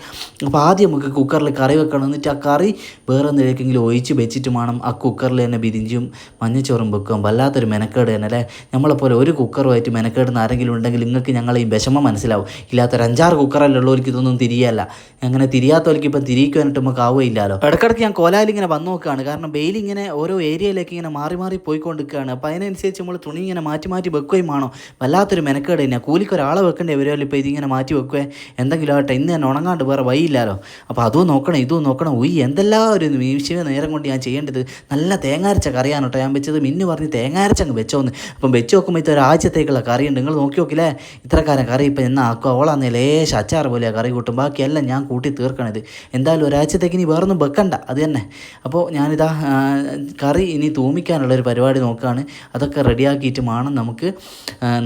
അപ്പോൾ ആദ്യം നമുക്ക് കുക്കറിൽ കറി വെക്കണം. എന്നിട്ട് ആ കറി വേറെ എന്തെങ്കിലും ഒഴിച്ച് വെച്ചിട്ട് വേണം ആ കുക്കറിൽ തന്നെ ബിരിഞ്ചും മഞ്ഞച്ചോറും വെക്കും. വല്ലാത്തൊരു മെനക്കേട് തന്നെ അല്ലേ? നമ്മളെപ്പോലെ ഒരു കുക്കറുമായിട്ട് മെനക്കേടുന്ന ആരെങ്കിലും ഉണ്ടെങ്കിൽ നിങ്ങൾക്ക് ഞങ്ങളെയും വിഷമം മനസ്സിലാവും. ഇല്ലാത്തൊരു അഞ്ചാറ് കുക്കറിലുള്ളവർക്ക് ഇതൊന്നും തിരിയല്ല. അങ്ങനെ തിരിയാത്തവർക്ക് ഇപ്പം തിരിയിക്കാനായിട്ട് നമുക്ക് ആവുകയില്ലല്ലോ. ഇടയ്ക്കിടയ്ക്ക് ഞാൻ കോലായിൽ ഇങ്ങനെ വന്നു നോക്കുകയാണ്. കാരണം വെയിൽ ഇങ്ങനെ ഓരോ ഏരിയയിലേക്ക് ഇങ്ങനെ മാറി മാറി പോയിക്കൊണ്ടിരിക്കുകയാണ്. അപ്പോൾ അതിനനുസരിച്ച് നമ്മൾ തുണി ഇങ്ങനെ മാറ്റി മാറ്റി വെക്കുകയും വേണോ വല്ലാത്തൊരു മെനക്കേട് തന്നെയാണ് കൂലിക്ക് ഒരാളെ വെക്കേണ്ടി വരുമല്ലോ ഇപ്പോൾ ഇതിങ്ങനെ മാറ്റി വെക്കുക എന്തെങ്കിലും ആകട്ടെ ഇന്ന് തന്നെ ഉണങ്ങാണ്ട് വേറെ വൈയില്ലല്ലോ അപ്പോൾ അതും നോക്കണം ഇതും നോക്കണം. ഉയ്യ് എന്തെല്ലാം ഒരു നിമിഷമേ നേരം കൊണ്ട് ഞാൻ ചെയ്യേണ്ടത് നല്ല തേങ്ങാരച്ച കറിയാണ് കേട്ടോ ഞാൻ വെച്ചത് മിന്നു പറഞ്ഞ് തേങ്ങാരച്ച അങ്ങ് വെച്ചോന്ന്. അപ്പം വെച്ച് നോക്കുമ്പോൾ ഇത് ഒരാഴ്ചത്തേക്കുള്ള കറിയുണ്ട്. നിങ്ങൾ നോക്കി നോക്കില്ലേ? ഇത്രക്കാരം കറി ഇപ്പം എന്നാ ആക്കുക ഓളാന്ന് ലേശ അച്ചാർ പോലെയാണ് കറി കൂട്ടും. ബാക്കിയെല്ലാം ഞാൻ കൂട്ടി തീർക്കണത്. എന്തായാലും ഒരാഴ്ചത്തേക്ക് ഇനി വേറൊന്നും വെക്കണ്ട. അത് തന്നെ. അപ്പോൾ ഞാനിതാ കറി ഇനി തൂമിക്കാനുള്ള ഒരു പരിപാടി നോക്കുകയാണ് അതൊക്കെ റെഡിയാക്കിയിട്ട് വേണം നമുക്ക്.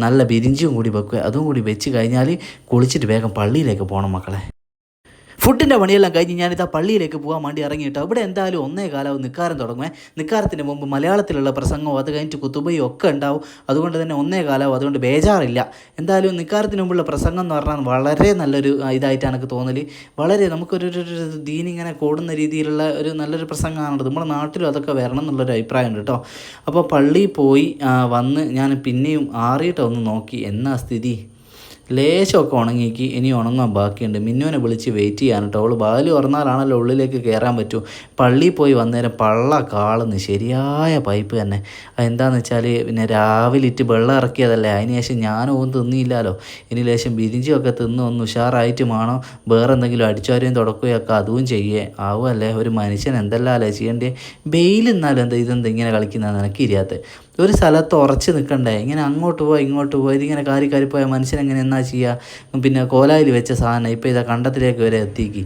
നല്ല ബിരിഞ്ചിയും കൂടി വെക്കുക. അതും കൂടി വെച്ച് കഴിഞ്ഞാൽ കുളിച്ചിട്ട് വേഗം പള്ളിയിലേക്ക് പോകണം മക്കളെ. ഫുഡിന്റെ പണിയെല്ലാം കഴിഞ്ഞ് ഞാനിതാ പള്ളിയിലേക്ക് പോകാൻ വേണ്ടി ഇറങ്ങിയിട്ടോ. അവിടെ എന്തായാലും ഒന്നേ കാലാവും നിൽക്കാരം തുടങ്ങുമേ നിൽക്കാരത്തിന് മുമ്പ് മലയാളത്തിലുള്ള പ്രസംഗവും അത് കഴിഞ്ഞിട്ട് കുത്തുബയും ഒക്കെ ഉണ്ടാവും. അതുകൊണ്ട് തന്നെ ഒന്നേ കാലാവും അതുകൊണ്ട് ബേജാറില്ല. എന്തായാലും നിൽക്കാരത്തിന് മുമ്പുള്ള പ്രസംഗം എന്ന് പറഞ്ഞാൽ വളരെ നല്ലൊരു ഇതായിട്ടാണ് എനിക്ക് തോന്നൽ വളരെ നമുക്കൊരു ദീനിങ്ങനെ കൂടുന്ന രീതിയിലുള്ള ഒരു നല്ലൊരു പ്രസംഗമാണത്. നമ്മുടെ നാട്ടിലും അതൊക്കെ വരണം എന്നുള്ളൊരു അഭിപ്രായം ഉണ്ട് കേട്ടോ. അപ്പോൾ പള്ളിയിൽ പോയി വന്ന് ഞാൻ പിന്നെയും ആറിയിട്ട് ഒന്ന് നോക്കി. എന്നാ സ്ഥിതി? ലേശമൊക്കെ ഉണങ്ങിക്ക് ഇനി ഉണങ്ങാൻ ബാക്കിയുണ്ട്. മിന്നുവിനെ വിളിച്ച് വെയിറ്റ് ചെയ്യാൻ കേട്ടോ. അവൾ ബാലി ഉറന്നാലാണല്ലോ ഉള്ളിലേക്ക് കയറാൻ പറ്റൂ. പള്ളിയിൽ പോയി വന്നേരം പള്ള കാളുന്ന്. ശരിയായ പൈപ്പ് തന്നെ. അതെന്താണെന്ന് വെച്ചാൽ പിന്നെ രാവിലെ ഇറ്റ് വെള്ളം ഇറക്കിയതല്ലേ. അതിന് ശേഷം ഞാനൊന്നും തിന്നിയില്ലല്ലോ. ഇനി ലേശം ബിരിഞ്ചിയൊക്കെ തിന്ന് ഒന്ന് ഉഷാറായിട്ട് വേണം വേറെ എന്തെങ്കിലും അടിച്ചാരെയും തുടക്കുകയൊക്കെ അതും ചെയ്യേ. ആവുമല്ലേ? ഒരു മനുഷ്യൻ എന്തെല്ലാം അല്ലേ ചെയ്യേണ്ടേ? ബെയിൽ എന്നാലും എന്താ ഇതെന്താ ഇങ്ങനെ കളിക്കുന്നതെന്ന് എനിക്കിരിയാത്ത ഒരു സ്ഥലത്ത് ഉറച്ച് നിൽക്കണ്ടേ? ഇങ്ങനെ അങ്ങോട്ട് പോയി ഇങ്ങോട്ട് പോയി ഇതിങ്ങനെ കാരി കാരി പോയ മനുഷ്യനെങ്ങനെ എന്നാ ചെയ്യുക പിന്നെ കോലായിൽ വെച്ച സാധനം ഇപ്പം ഇതാ കണ്ടത്തിലേക്ക് വരെ എത്തിക്ക്.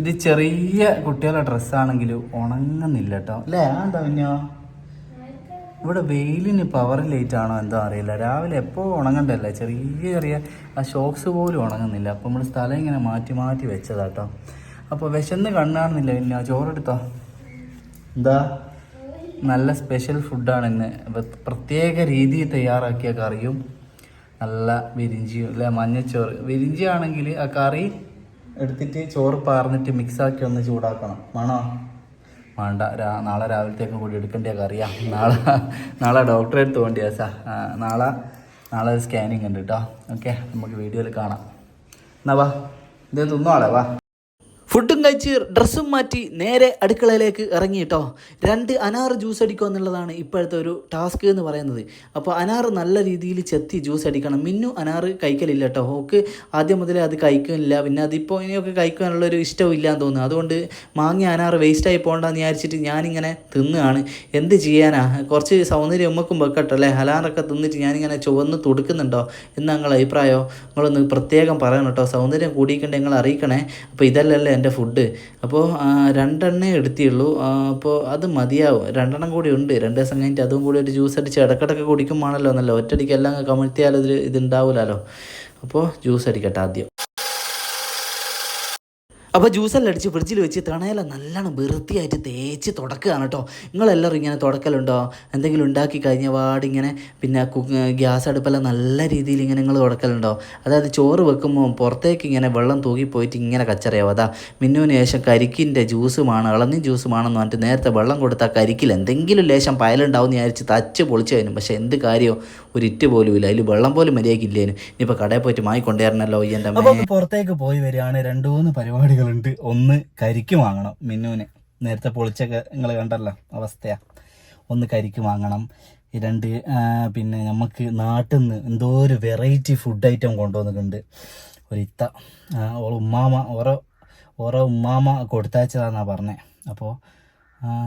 ഇത് ചെറിയ കുട്ടികളുടെ ഡ്രസ്സാണെങ്കിലും ഉണങ്ങുന്നില്ല കേട്ടോ അല്ലേ? എന്താ പിന്നെ ഇവിടെ വെയിലിന് പവർ ലേറ്റ് ആണോ എന്തോ അറിയില്ല. രാവിലെ എപ്പോൾ ഉണങ്ങണ്ടല്ലേ? ചെറിയ ചെറിയ ആ ഷോക്സ് പോലും ഉണങ്ങുന്നില്ല. അപ്പോൾ നമ്മൾ സ്ഥലം ഇങ്ങനെ മാറ്റി മാറ്റി വെച്ചതാട്ടോ അപ്പോൾ വിശന്ന് കണ്ണാണെന്നില്ല പിന്നെ ചോറെടുത്തോ. എന്താ? നല്ല സ്പെഷ്യൽ ഫുഡാണ് ഇന്ന്. പ്രത്യേക രീതിയിൽ തയ്യാറാക്കിയ കറിയും നല്ല വിരിഞ്ചിയും അല്ലെ? മഞ്ഞച്ചോറ്. വിരിഞ്ചി ആണെങ്കിൽ ആ കറി എടുത്തിട്ട് ചോറ് പാർന്നിട്ട് മിക്സാക്കി ഒന്ന് ചൂടാക്കണം. മണോ വേണ്ട. രാ നാളെ രാവിലത്തേക്കും കൂടി എടുക്കേണ്ട കറിയാ. നാളെ നാളെ ഡോക്ടറെ അടുത്ത് വേണ്ടിയാ സാ നാളെ നാളെ സ്കാനിങ് ഉണ്ട് കേട്ടോ ഓക്കെ നമുക്ക് വീഡിയോയിൽ കാണാം. എന്നാ വാ. ഇത് തിന്നോളെ വാ. ഫുഡും കഴിച്ച് ഡ്രസ്സും മാറ്റി നേരെ അടുക്കളയിലേക്ക് ഇറങ്ങി കേട്ടോ രണ്ട് അനാർ ജ്യൂസ് അടിക്കുക എന്നുള്ളതാണ് ഇപ്പോഴത്തെ ഒരു ടാസ്ക് എന്ന് പറയുന്നത്. അപ്പോൾ അനാർ നല്ല രീതിയിൽ ചെത്തി ജ്യൂസ് അടിക്കണം. മിന്നു അനാർ കഴിക്കലില്ല കേട്ടോ. ഓക്ക് ആദ്യം മുതലേ അത് കഴിക്കുന്നില്ല. പിന്നെ അതിപ്പോൾ ഇനിയൊക്കെ കഴിക്കാനുള്ളൊരു ഇഷ്ടവും ഇല്ലാന്ന് തോന്നുന്നു. അതുകൊണ്ട് മാങ്ങ അനാർ വേസ്റ്റായി പോകണ്ടെന്ന് വിചാരിച്ചിട്ട് ഞാനിങ്ങനെ തിന്നുകയാണ്. എന്ത് ചെയ്യാനാ? കുറച്ച് സൗന്ദര്യം ഉമ്മക്കും വെക്കട്ടോ അല്ലേ? ഹലാറൊക്കെ തിന്നിട്ട് ഞാനിങ്ങനെ ചുവന്ന് തുടുക്കുന്നുണ്ടോ എന്ന് നിങ്ങളെ അഭിപ്രായമോ നിങ്ങളൊന്ന് പ്രത്യേകം പറയണം കേട്ടോ. സൗന്ദര്യം കൂടിയിട്ടുണ്ട് നിങ്ങൾ അറിയിക്കണേ. അപ്പോൾ ഇതല്ലല്ലേ എന്റെ ഫുഡ് അപ്പോൾ രണ്ടെണ്ണേ എടുത്തിയുള്ളൂ. അപ്പോൾ അത് മതിയാവും. രണ്ടെണ്ണം കൂടി ഉണ്ട്. രണ്ട് ദിവസം കഴിഞ്ഞിട്ട് അതും കൂടി ഒരു ജ്യൂസ് അടിച്ച് ഇടക്കിടക്ക് കുടിക്കുമ്പോഴാണല്ലോ എന്നല്ല ഒറ്റയടിക്ക് എല്ലാം കമഴ്ത്തിയാൽ ഇത് ഇതുണ്ടാവില്ലല്ലോ അപ്പോൾ ജ്യൂസ് അടിക്കട്ടെ ആദ്യം. അപ്പോൾ ജ്യൂസെല്ലാം അടിച്ച് ഫ്രിഡ്ജിൽ വെച്ച് തണയല നല്ലോണം വൃത്തിയായിട്ട് തേച്ച് തുടക്കുകയാണ് കേട്ടോ നിങ്ങളെല്ലാവരും ഇങ്ങനെ തുടക്കലുണ്ടോ? എന്തെങ്കിലും ഉണ്ടാക്കി കഴിഞ്ഞ പാടിങ്ങനെ പിന്നെ ഗ്യാസ് അടുപ്പെല്ലാം നല്ല രീതിയിൽ ഇങ്ങനെ നിങ്ങൾ തുടക്കലുണ്ടോ? അതായത് ചോറ് വെക്കുമ്പോൾ പുറത്തേക്ക് ഇങ്ങനെ വെള്ളം തൂകിപ്പോയിട്ട് ഇങ്ങനെ കച്ചറിയാവും. അതാ മിന്നുവിന് ശേഷം കരിക്കിന്റെ ജ്യൂസുമാണ് ഇളനീ ജ്യൂസുമാണെന്ന് പറഞ്ഞിട്ട് നേരത്തെ വെള്ളം കൊടുത്താൽ കരിക്കിൽ എന്തെങ്കിലും ലേശം പയലുണ്ടാവും വിചാരിച്ച് തച്ച് പൊളിച്ചു കഴിഞ്ഞു പക്ഷേ എന്ത് കാര്യമോ ഒരു ഇറ്റ് പോലും ഇല്ല. അതിൽ വെള്ളം പോലും മര്യാദയ്ക്കില്ലേനു ഇനിയിപ്പോൾ കടയിൽ പോയിട്ട് മായി കൊണ്ടുവരണല്ലോ ഈ എന്റെ പുറത്തേക്ക് പോയി വരികയാണ്. രണ്ടു മൂന്ന് പരിപാടികളുണ്ട്. ഒന്ന് കരിക്ക് വാങ്ങണം. മിന്നുവിന്. നേരത്തെ പൊളിച്ചൊക്കെ നിങ്ങൾ കണ്ടല്ലോ അവസ്ഥയാ. ഒന്ന് കരിക്ക് വാങ്ങണം. രണ്ട് പിന്നെ നമുക്ക് നാട്ടിൽ നിന്ന് എന്തോ ഒരു വെറൈറ്റി ഫുഡ് ഐറ്റം കൊണ്ടുവന്നിട്ടുണ്ട്. ഒരു ഇത്ത. ഉമ്മാമ ഓരോ ഓരോ ഉമ്മാമ കൊടുത്തയച്ചതാണെന്നാണ് പറഞ്ഞത് അപ്പോൾ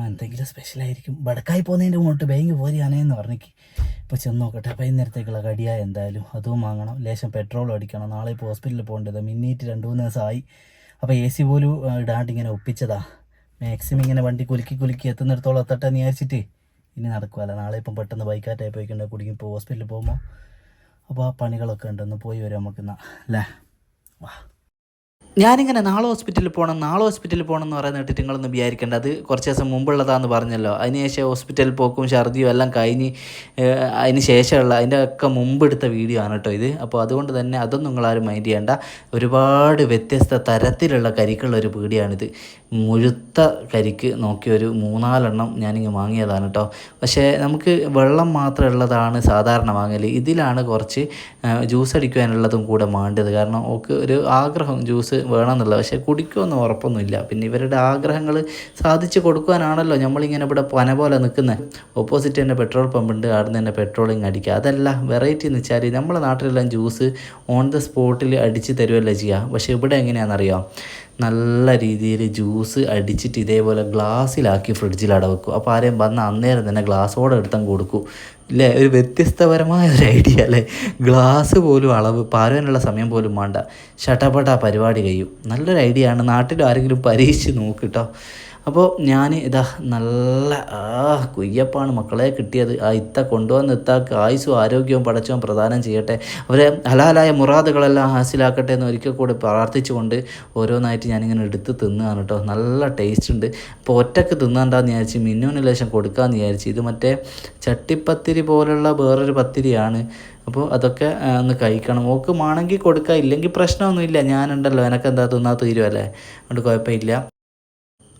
എന്തെങ്കിലും സ്പെഷ്യലായിരിക്കും വടക്കായി പോകുന്നതിന്റെ മുന്നോട്ട് ബാങ്ക് എന്ന് പറഞ്ഞേക്ക്. ഇപ്പോൾ ചെന്ന് നോക്കട്ടെ. വൈകുന്നേരത്തേക്കുള്ള കടിയായ എന്തായാലും. അതും വാങ്ങണം. ലേശം പെട്രോൾ അടിക്കണം. നാളെ ഇപ്പോൾ ഹോസ്പിറ്റലിൽ പോകേണ്ടത്. മിന്നീറ്റ് രണ്ട് മൂന്ന് ദിവസമായി അപ്പോൾ എ സി പോലും ഇടാണ്ട് ഇങ്ങനെ ഒപ്പിച്ചതാ. മാക്സിമം ഇങ്ങനെ വണ്ടി കുലുക്കി കുലുക്കി എത്തുന്നിടത്തോളം എത്തട്ടെ എന്ന് വിചാരിച്ചിട്ട് ഇനി നടക്കുമല്ല നാളെ ഇപ്പം പെട്ടെന്ന് ബൈക്കാറ്റായി പോയിക്കണ്ട കുടുങ്ങി ഇപ്പോൾ ഹോസ്പിറ്റലിൽ പോകുമ്പോൾ അപ്പോൾ ആ പണികളൊക്കെ ഉണ്ടെന്ന് പോയി വരാം നമുക്ക് എന്നാ അല്ലേ വാ. ഞാനിങ്ങനെ നാളെ ഹോസ്പിറ്റലിൽ പോകണം നാളെ ഹോസ്പിറ്റലിൽ പോകണം എന്ന് പറയുന്ന കേട്ടിട്ട് നിങ്ങളൊന്ന് വിചാരിക്കേണ്ട. അത് കുറച്ച് ദിവസം മുമ്പുള്ളതാന്ന് പറഞ്ഞല്ലോ. അതിനുശേഷം ഹോസ്പിറ്റലിൽ പോക്കും ഛർദിയും എല്ലാം കഴിഞ്ഞ് അതിന് ശേഷമുള്ള അതിന്റെ ഒക്കെ മുമ്പ് എടുത്ത വീഡിയോ ആണ് കേട്ടോ ഇത്. അപ്പോൾ അതുകൊണ്ട് തന്നെ അതൊന്നും നിങ്ങളാരും മൈൻഡ് ചെയ്യേണ്ട. ഒരുപാട് വ്യത്യസ്ത തരത്തിലുള്ള കരിക്കുള്ള ഒരു പീടിയാണിത്. മുഴുത്ത കരിക്ക് നോക്കിയൊരു മൂന്നാലെണ്ണം ഞാനിങ്ങ് വാങ്ങിയതാണ് കേട്ടോ. പക്ഷേ നമുക്ക് വെള്ളം മാത്രം ഉള്ളതാണ് സാധാരണ വാങ്ങൽ ഇതിലാണ് കുറച്ച് ജ്യൂസ് അടിക്കുവാനുള്ളതും കൂടെ മാണ്ടത്. കാരണം ഒരു ആഗ്രഹം ജ്യൂസ് വേണമെന്നുള്ളത് പക്ഷേ കുടിക്കുമെന്ന് ഉറപ്പൊന്നുമില്ല. പിന്നെ ഇവരുടെ ആഗ്രഹങ്ങൾ സാധിച്ചു കൊടുക്കുവാനാണല്ലോ നമ്മളിങ്ങനെ ഇവിടെ പന പോലെ നിൽക്കുന്നത് ഓപ്പോസിറ്റ് തന്നെ പെട്രോൾ പമ്പുണ്ട് ഉണ്ട് നിന്ന് തന്നെ പെട്രോളിങ് അടിക്കുക. അതല്ല വെറൈറ്റി എന്ന് വെച്ചാൽ നമ്മളെ നാട്ടിലെല്ലാം ജ്യൂസ് ഓൺ ദ സ്പോട്ടിൽ അടിച്ച് തരുമല്ലോ ചെയ്യുക പക്ഷേ ഇവിടെ എങ്ങനെയാണെന്നറിയാം? നല്ല രീതിയിൽ ജ്യൂസ് അടിച്ചിട്ട് ഇതേപോലെ ഗ്ലാസ്സിലാക്കി ഫ്രിഡ്ജിൽ അടവെക്കും. അപ്പോൾ ആരെയും വന്ന അന്നേരം തന്നെ ഗ്ലാസ്സോടെ എടുത്തും കൊടുക്കും. ഇല്ലേ? ഒരു വ്യത്യസ്തപരമായ ഒരു ഐഡിയ അല്ലേ? ഗ്ലാസ് പോലും അളവ് പാരുവാനുള്ള സമയം പോലും വേണ്ട. ഷട്ടപ്പെട്ട പരിപാടി കഴിയും. നല്ലൊരു ഐഡിയ ആണ്. നാട്ടിൽ ആരെങ്കിലും പരീക്ഷിച്ച് നോക്കിട്ടോ അപ്പോൾ ഞാൻ ഇതാ നല്ല ആ കുയ്യപ്പാണ് മക്കളെ കിട്ടിയത്. ആ ഇത്ത കൊണ്ടുവന്ന് ഇത്താക്ക് ആയുസ്സും ആരോഗ്യവും പടച്ചവും പ്രദാനം ചെയ്യട്ടെ. അവരെ ഹലാലായ മുറാദുകളെല്ലാം ഹാസിലാക്കട്ടെ എന്ന് ഒരിക്കൽ കൂടി പ്രാർത്ഥിച്ചുകൊണ്ട് ഓരോന്നായിട്ട് ഞാനിങ്ങനെ എടുത്ത് തിന്നുകയാണ് കേട്ടോ. നല്ല ടേസ്റ്റ് ഉണ്ട്. അപ്പോൾ ഒറ്റയ്ക്ക് തിന്നണ്ടെന്ന് വിചാരിച്ച് മിന്നുവിന് ലേശം കൊടുക്കാമെന്ന് വിചാരിച്ച് ഇത് മറ്റേ ചട്ടിപ്പത്തിരി പോലുള്ള വേറൊരു പത്തിരിയാണ്. അപ്പോൾ അതൊക്കെ ഒന്ന് കഴിക്കണം. ഓക്ക് മാണെങ്കിൽ കൊടുക്കുക ഇല്ലെങ്കിൽ പ്രശ്നമൊന്നുമില്ല. ഞാനുണ്ടല്ലോ എനക്കെന്താ തിന്നാൽ തീരുമല്ലേ അതുകൊണ്ട് കുഴപ്പമില്ല.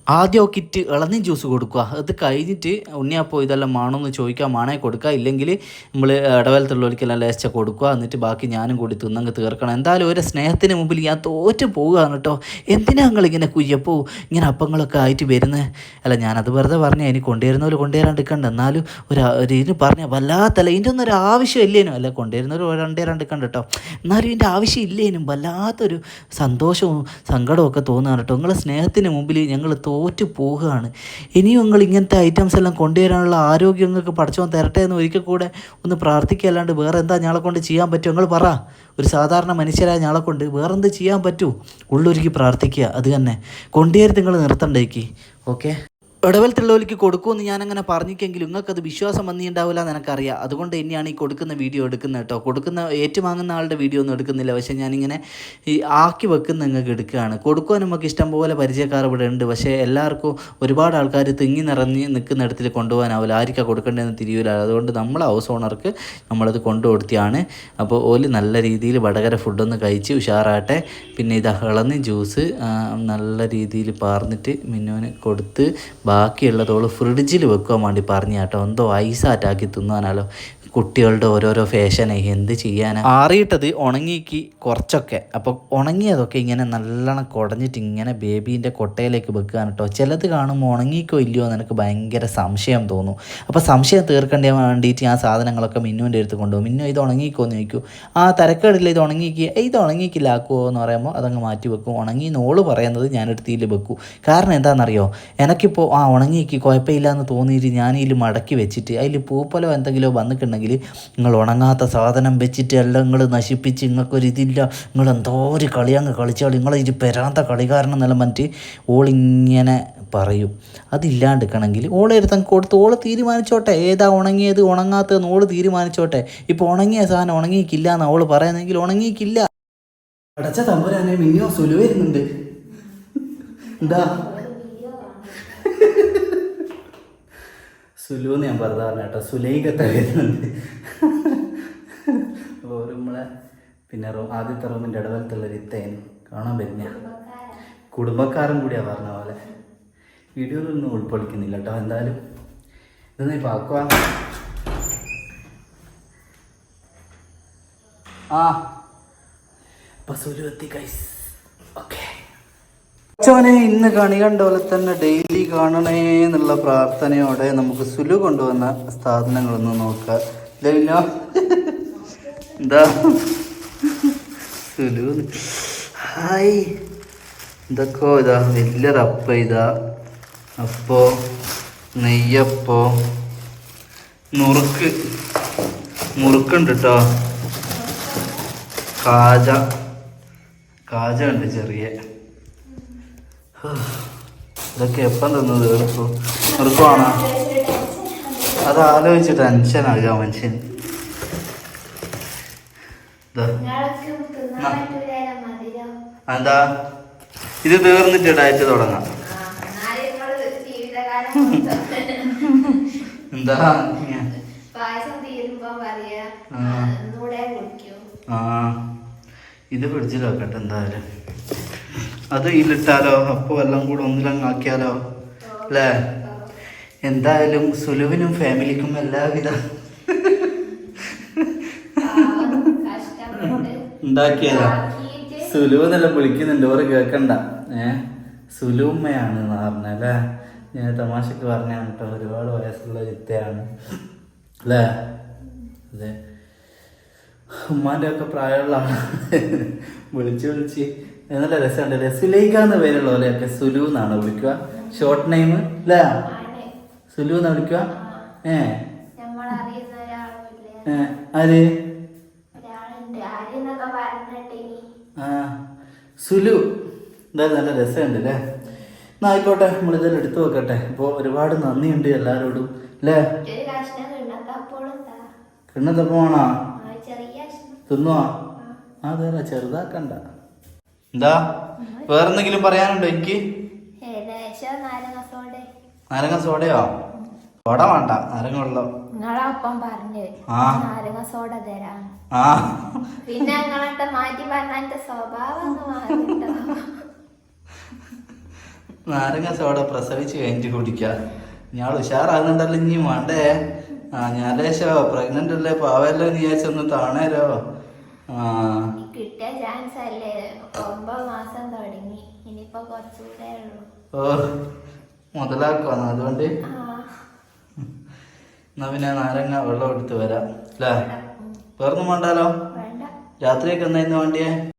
ആദ്യം കിറ്റ് ഇളനീ ജ്യൂസ് കൊടുക്കുക. അത് കഴിഞ്ഞിട്ട് ഉണ്ണിയപ്പോൾ ഇതെല്ലാം എന്ന് ചോദിക്കുക മാണേ കൊടുക്കുക. ഇല്ലെങ്കിൽ നമ്മൾ ഇടവലത്തുള്ളവർക്കെല്ലാം ലേശ കൊടുക്കുക. എന്നിട്ട് ബാക്കി ഞാനും കൂടി തിന്നങ്ങ് തീർക്കണം. എന്തായാലും ഒരു സ്നേഹത്തിന് മുമ്പിൽ ഞാൻ തോറ്റ് പോവുകയാണ് കേട്ടോ. എന്തിനാ നിങ്ങൾ ഇങ്ങനെ കുയ്യപ്പോ? ഇങ്ങനെ അപ്പങ്ങളൊക്കെ ആയിട്ട് വരുന്നത് അല്ല ഞാനത് വെറുതെ പറഞ്ഞു. ഇനി കൊണ്ടുവരുന്നവർ കൊണ്ടുവരാണ്ടിരിക്കണ്ട. എന്നാലും ഒരു ഒരു ഇതിന് പറഞ്ഞു വല്ലാത്തല്ല. ഇതിന്റെ ഒന്നും ഒരു ആവശ്യം ഇല്ലേനും. അല്ല കൊണ്ടുവരുന്നവർ കൊണ്ടുവരാണ്ടിക്കണ്ട കേട്ടോ. എന്നാലും ഇതിന്റെ ആവശ്യം ഇല്ലേനും. വല്ലാത്തൊരു സന്തോഷവും സങ്കടവും ഒക്കെ തോന്നുകയാണ് കേട്ടോ. നിങ്ങളെ സ്നേഹത്തിന് മുമ്പിൽ ഞങ്ങൾ തോറ്റു പോവുകയാണ്. ഇനിയും നിങ്ങൾ ഇങ്ങനത്തെ ഐറ്റംസ് എല്ലാം കൊണ്ടുവരാനുള്ള ആരോഗ്യം നിങ്ങൾക്ക് പഠിച്ചോ തരട്ടെ എന്ന് ഒരിക്കൽ കൂടെ ഒന്ന് പ്രാർത്ഥിക്കുക വേറെ എന്താ ഞങ്ങളെ കൊണ്ട് ചെയ്യാൻ പറ്റുമോ നിങ്ങൾ പറ. ഒരു സാധാരണ മനുഷ്യരായ ഞങ്ങളെ കൊണ്ട് വേറെ എന്ത് ചെയ്യാൻ പറ്റൂ? ഉള്ളൊരുക്കി പ്രാർത്ഥിക്കുക. അത് തന്നെ. കൊണ്ടുവരുത്ത് നിങ്ങൾ നിർത്തണ്ടേക്ക്. ഓക്കെ ഇടവലത്തുള്ളവർക്ക് കൊടുക്കുമെന്ന് ഞാനങ്ങനെ പറഞ്ഞിട്ടെങ്കിലും നിങ്ങൾക്കത് വിശ്വാസം വന്നിട്ടുണ്ടാവില്ല എന്ന് എനിക്കറിയാം. അതുകൊണ്ട് തന്നെയാണ് ഈ കൊടുക്കുന്ന വീഡിയോ എടുക്കുന്നത് കേട്ടോ. കൊടുക്കുന്ന ഏറ്റുവാങ്ങുന്ന ആളുടെ വീഡിയോ ഒന്നും എടുക്കുന്നില്ല. പക്ഷേ ഞാനിങ്ങനെ ഈ ആക്കി വെക്കുന്ന നിങ്ങൾക്ക് എടുക്കുകയാണ്. കൊടുക്കുവാൻ നമുക്ക് ഇഷ്ടംപോലെ പരിചയക്കാർ ഇവിടെ ഉണ്ട്. പക്ഷേ എല്ലാവർക്കും ഒരുപാട് ആൾക്കാർ തിങ്ങി നിറഞ്ഞ് നിൽക്കുന്ന ഇടത്തിൽ കൊണ്ടുപോകാനാവില്ല. ആർക്കാണ് കൊടുക്കേണ്ടതെന്ന് തിരിയൂല. അതുകൊണ്ട് നമ്മൾ ഹൗസ് ഓണർക്ക് നമ്മളത് കൊണ്ടു കൊടുത്തിയാണ് അപ്പോൾ ഓൽ നല്ല രീതിയിൽ വടകര ഫുഡൊന്ന് കഴിച്ച് ഉഷാറാട്ടെ പിന്നെ ഇത് ഇളന്ന് ജ്യൂസ് നല്ല രീതിയിൽ പാർന്നിട്ട് മിന്നുവിന് കൊടുത്ത് ബാക്കിയുള്ളതോൾ ഫ്രിഡ്ജിൽ വെക്കാൻ വേണ്ടി പറഞ്ഞു കേട്ടോ. എന്തോ ഐസാറ്റാക്കി തിന്നാനാലോ കുട്ടികളുടെ ഓരോരോ ഫാഷനെ എന്ത് ചെയ്യാനാണ് ആറിയിട്ടത് ഉണങ്ങിക്ക് കുറച്ചൊക്കെ. അപ്പോൾ ഉണങ്ങിയതൊക്കെ ഇങ്ങനെ നല്ലോണം കുടഞ്ഞിട്ട് ഇങ്ങനെ ബേബീന്റെ കൊട്ടയിലേക്ക് വെക്കുകയാണ് കേട്ടോ ചിലത് കാണുമ്പോൾ ഉണങ്ങിക്കോ ഇല്ലയോ എന്ന് എനിക്ക് ഭയങ്കര സംശയം തോന്നും. അപ്പോൾ സംശയം തീർക്കേണ്ട വേണ്ടിയിട്ട് ഞാൻ സാധനങ്ങളൊക്കെ മിന്നുവിന്റെ അടുത്ത് കൊണ്ടുപോകും. മിന്നു ഇത് ഉണങ്ങിക്കോ എന്ന് ചോദിക്കൂ. ആ തരക്കേടില്ല. ഇത് ഉണങ്ങിക്ക്. "ഏയ് ഇത് ഉണങ്ങിക്കില്ല ആക്കുമോ എന്ന് പറയുമ്പോൾ അതങ്ങ് മാറ്റി വെക്കും. ഉണങ്ങി നോൾ പറയുന്നത് ഞാൻ എടുത്തിയിൽ വെക്കും. കാരണം എന്താണെന്നറിയോ? എനിക്കിപ്പോൾ ആ ഉണങ്ങിക്ക്. കുഴപ്പമില്ല എന്ന് തോന്നിയിട്ട് ഞാൻ ഇതിൽ മടക്കി വെച്ചിട്ട് അതിൽ പൂപ്പലോ എന്തെങ്കിലോ വന്നിട്ടുണ്ടെങ്കിൽ നിങ്ങൾ ഉണങ്ങാത്ത സാധനം വെച്ചിട്ട് എല്ലാം നിങ്ങൾ നശിപ്പിച്ച് നിങ്ങൾക്കൊരിതില്ല. നിങ്ങൾ എന്തോ ഒരു കളി അങ്ങ് കളിച്ചാൽ നിങ്ങൾ ഇത് പെരാത്ത കളിക്കാരൻ എന്നെല്ലാം മറ്റ് ഓളിങ്ങനെ പറയും. അതില്ലാണ്ടിരിക്കണമെങ്കിൽ ഓളെ എടുത്ത് അങ്ങ് കൊടുത്ത് ഓൾ തീരുമാനിച്ചോട്ടെ. ഏതാ ഉണങ്ങിയത് ഉണങ്ങാത്തതെന്ന് ഓൾ തീരുമാനിച്ചോട്ടെ. ഇപ്പോൾ ഉണങ്ങിയ സാധനം ഉണങ്ങിയിക്കില്ല എന്നാണ് ഓൾ പറയുന്നെങ്കിൽ ഉണങ്ങിയിക്കില്ല. അടച്ച തമ്പുരാനെ മിനിയോ സുലു വരുന്നുണ്ട് എന്താ? സുലു എന്ന് ഞാൻ പറഞ്ഞു കേട്ടോ. സുലൈകത്ത വരുന്നുണ്ട് അപ്പോൾ ഒരു നമ്മളെ പിന്നെ റൂം ആദ്യത്തെ റൂമിന്റെ ഇടവലത്തുള്ള ഒരു ഇത്തേനും കാണാൻ പറ്റുന്ന കുടുംബക്കാരും കൂടിയാണ് പറഞ്ഞ പോലെ. വീഡിയോയിലൊന്നും ഉൾക്കൊള്ളിക്കുന്നില്ല കേട്ടോ എന്തായാലും. ഇതൊന്നും ഇപ്പോൾ ആക്കുക ആ. അപ്പോൾ സുലു എത്തി കൈസ് ഓക്കെ അച്ഛവനെ ഇന്ന് കണി കണ്ട പോലെ തന്നെ ഡെയിലി കാണണേ എന്നുള്ള പ്രാർത്ഥനയോടെ നമുക്ക് സുലു കൊണ്ടുവന്ന സ്ഥാപനങ്ങളൊന്ന് നോക്കാം. ലവിനോ എന്താ? സുലു. ഹായ്. ഇതൊക്കെ ഇതാ വലിയൊരപ്പ ഇതാ. അപ്പോ നെയ്യപ്പോ. നുറുക്ക്. മുറുക്കുണ്ട് കേട്ടോ കാജ. കാജ ഉണ്ട് ചെറിയ. ഇതൊക്കെ എപ്പം തന്നു തീർക്കും തീർക്കുവാണോ അത് ആലോചിച്ച് ടെൻഷനാകുക മനുഷ്യൻ. എന്താ ഇത് തീർന്നിട്ട് ഡയറ്റ് തുടങ്ങാം. എന്താ? ഇത് പിടിച്ചിട്ട് വെക്കട്ടെ എന്തായാലും. അത് ഇതിലിട്ടാലോ അപ്പോൾ എല്ലാം കൂടെ ഒന്നിലങ്ങാക്കിയാലോ? അല്ലേ? എന്തായാലും സുലുവിനും ഫാമിലിക്കും എല്ലാവിധ ഉണ്ടാക്കിയാലോ? സുലു എന്നെല്ലാം വിളിക്കുന്നുണ്ട്. ഓറ് കേൾക്കണ്ട ഏ? സുലുമ്മയാണ് എന്ന് പറഞ്ഞല്ലേ ഞാൻ തമാശക്ക് പറഞ്ഞാണ് കേട്ടോ. ഒരുപാട് വയസ്സുള്ള ചിത്തയാണ്. അല്ലേ? അതെ. ഉമ്മാന്റെ ഒക്കെ പ്രായമുള്ള വിളിച്ച് വിളിച്ച് നല്ല രസമുണ്ടല്ലേ സുലൈഖ എന്ന് പേരുള്ള പോലെയൊക്കെ സുലു എന്നാണ് വിളിക്കുക. ഷോർട്ട് നെയിം അല്ലേ സുലു എന്ന് വിളിക്കുക? ഏ. ആര്? ആ. സുലു. എന്തായാലും നല്ല രസമുണ്ട് അല്ലേ എന്നാ ആയിക്കോട്ടെ നമ്മളിതെല്ലാം എടുത്തു വെക്കട്ടെ അപ്പോൾ ഒരുപാട് നന്ദിയുണ്ട് എല്ലാവരോടും അല്ലേ ഒരു കഷ്ണം കിണ്ണത്തപ്പോഴും താ കിണ്ണത്തപ്പം ആ ചെറിയ കഷ്ണം. തിന്നുവാ അതല്ല ചെറുതാക്കണ്ട. എന്താ? വേറെന്തെങ്കിലും പറയാനുണ്ടോ എനിക്ക്? നാരങ്ങ സോഡ. നാരങ്ങ സോഡയോ? സോഡ വേണ്ട നാരങ്ങ വെള്ളം. നിങ്ങളപ്പം പറഞ്ഞു നാരങ്ങ സോഡ തരാം. പിന്നെ നിങ്ങളൊക്കെ മാറ്റി പറഞ്ഞ സ്വഭാവം നാരങ്ങ സോഡ പ്രസവിച്ച് കഴിഞ്ഞിട്ട് കുടിക്ക. ഞാൻ ഉഷാറാകുന്നുണ്ടല്ലോ ഇനി വേണ്ടേ? ആ ഞാൻ ലേശോ പ്രഗ്നന്റ് അല്ലേ? പാവല്ലോ നീ വിചാരിച്ചൊന്ന് താണേരോ കിട്ടിയ ചാൻസ് അല്ലേ? ഒമ്പത് മാസം തുടങ്ങി. ഇനിയിപ്പോ കുറച്ചുകൂടെ ഉള്ളൂ. ഓ മുതലാക്കുവാന്ന് അതുകൊണ്ട്? എന്നാ പിന്നെ നാരങ്ങ വെള്ളം എടുത്ത് വരാം. അല്ലേ? വേറൊന്നും വേണ്ടാലോ? രാത്രിയൊക്കെ എന്നായിരുന്നു വേണ്ടിയേ?